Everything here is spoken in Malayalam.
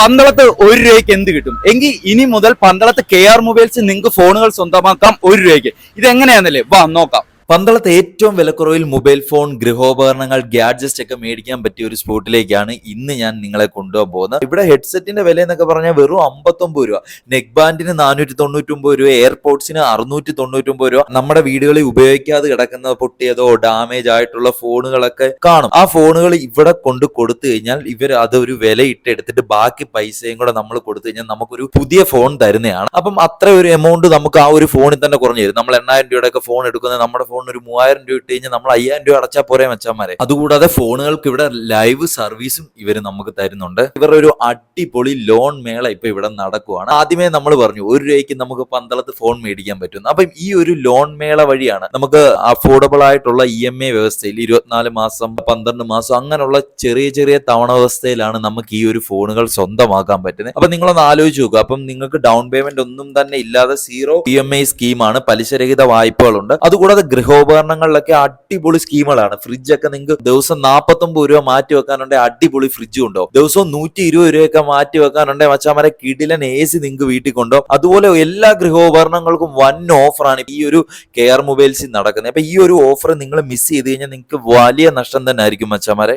പന്തളത്ത് ഒരു രൂപയ്ക്ക് എന്ത് കിട്ടും? എങ്കിൽ ഇനി മുതൽ പന്തളത്ത് കെ ആർ മൊബൈൽസ് നിങ്ങൾക്ക് ഫോണുകൾ സ്വന്തമാക്കാം ഒരു രൂപയ്ക്ക്. ഇത് എങ്ങനെയാണെന്നല്ലേ വാ നോക്കാം. പന്തളത്ത് ഏറ്റവും വിലക്കുറവിൽ മൊബൈൽ ഫോൺ ഗൃഹോപകരണങ്ങൾ ഗാഡ്ജറ്റ് ഒക്കെ മേടിക്കാൻ പറ്റിയ ഒരു സ്പോട്ടിലേക്കാണ് ഇന്ന് ഞാൻ നിങ്ങളെ കൊണ്ടുപോകാൻ പോകുന്നത്. ഇവിടെ ഹെഡ്സെറ്റിന്റെ വില എന്നൊക്കെ പറഞ്ഞാൽ വെറും അമ്പത്തൊമ്പത് രൂപ. നെക്ക് ബാൻഡിന് നാനൂറ്റി തൊണ്ണൂറ്റൊമ്പത് രൂപ എയർപോർട്സിന് അറുന്നൂറ്റി തൊണ്ണൂറ്റൊമ്പത് രൂപ. നമ്മുടെ വീടുകളിൽ ഉപയോഗിക്കാതെ കിടക്കുന്ന പൊട്ടിയതോ ഡാമേജ് ആയിട്ടുള്ള ഫോണുകളൊക്കെ കാണും. ആ ഫോണുകൾ ഇവിടെ കൊണ്ട് കൊടുത്തു കഴിഞ്ഞാൽ ഇവർ അതൊരു വില ഇട്ടെടുത്തിട്ട് ബാക്കി പൈസയും കൂടെ നമ്മൾ കൊടുത്തു കഴിഞ്ഞാൽ നമുക്കൊരു പുതിയ ഫോൺ തരുന്നതാണ്. അപ്പം അത്ര ഒരു എമൗണ്ട് നമുക്ക് ആ ഒരു ഫോണിൽ തന്നെ കുറഞ്ഞു തരും നമ്മൾ എണ്ണായിരം രൂപയുടെ ഒക്കെ ഫോൺ എടുക്കുന്നത് നമ്മുടെ ഫോണിന് ഒരു മൂവായിരം രൂപ ഇട്ട് കഴിഞ്ഞാൽ നമ്മൾ അയ്യായിരം രൂപ അടച്ചാൽ പോരെ മച്ചാമാരെ അതുകൂടാതെ ഫോണുകൾക്ക് ഇവിടെ ലൈവ് സർവീസും ഇവർ നമുക്ക് തരുന്നുണ്ട്. ഇവരുടെ ഒരു അടിപൊളി ലോൺ മേള ഇപ്പൊ ഇവിടെ നടക്കുവാണ്. ആദ്യമേ നമ്മൾ പറഞ്ഞു ഒരു രൂപയ്ക്ക് നമുക്ക് പന്തളത്ത് ഫോൺ മേടിക്കാൻ പറ്റും അപ്പം ഈ ഒരു ലോൺ മേള വഴിയാണ് നമുക്ക് അഫോർഡബിൾ ആയിട്ടുള്ള ഇ എം എ വ്യവസ്ഥയിൽ ഇരുപത്തിനാല് മാസം പന്ത്രണ്ട് മാസം അങ്ങനെയുള്ള ചെറിയ ചെറിയ തവണ വ്യവസ്ഥയിലാണ് നമുക്ക് ഈ ഒരു ഫോണുകൾ സ്വന്തമാക്കാൻ പറ്റുന്നത്. അപ്പൊ നിങ്ങളൊന്ന് ആലോചിച്ച് നോക്കുക. അപ്പം നിങ്ങൾക്ക് ഡൗൺ പേയ്മെന്റ് ഒന്നും തന്നെ ഇല്ലാതെ സീറോ ഇ എം ഐ സ്കീമാണ് പലിശരഹിത വായ്പകളുണ്ട്. അതുകൂടാതെ ഗൃഹോപകരണങ്ങളിലൊക്കെ അടിപൊളി സ്കീമുകളാണ്. ഫ്രിഡ്ജ് ഒക്കെ നിങ്ങൾക്ക് ദിവസം നാൽപ്പത്തൊമ്പത് രൂപ മാറ്റി വെക്കാനുണ്ടെങ്കിൽ അടിപൊളി ഫ്രിഡ്ജ് ഉണ്ടോ? ദിവസവും നൂറ്റി ഇരുപത് രൂപയൊക്കെ മാറ്റി വെക്കാനുണ്ടെങ്കിൽ മച്ചാമരെ കിടിലൻ എ സി നിങ്ങൾക്ക് വീട്ടിൽ കൊണ്ടോ അതുപോലെ എല്ലാ ഗൃഹോപകരണങ്ങൾക്കും വൻ ഓഫറാണ് ഈ ഒരു കെയർ മൊബൈൽസിൽ നടക്കുന്നത്. അപ്പൊ ഈ ഒരു ഓഫർ നിങ്ങൾ മിസ് ചെയ്ത് കഴിഞ്ഞാൽ നിങ്ങൾക്ക് വലിയ നഷ്ടം തന്നെ ആയിരിക്കും മച്ചാമാരെ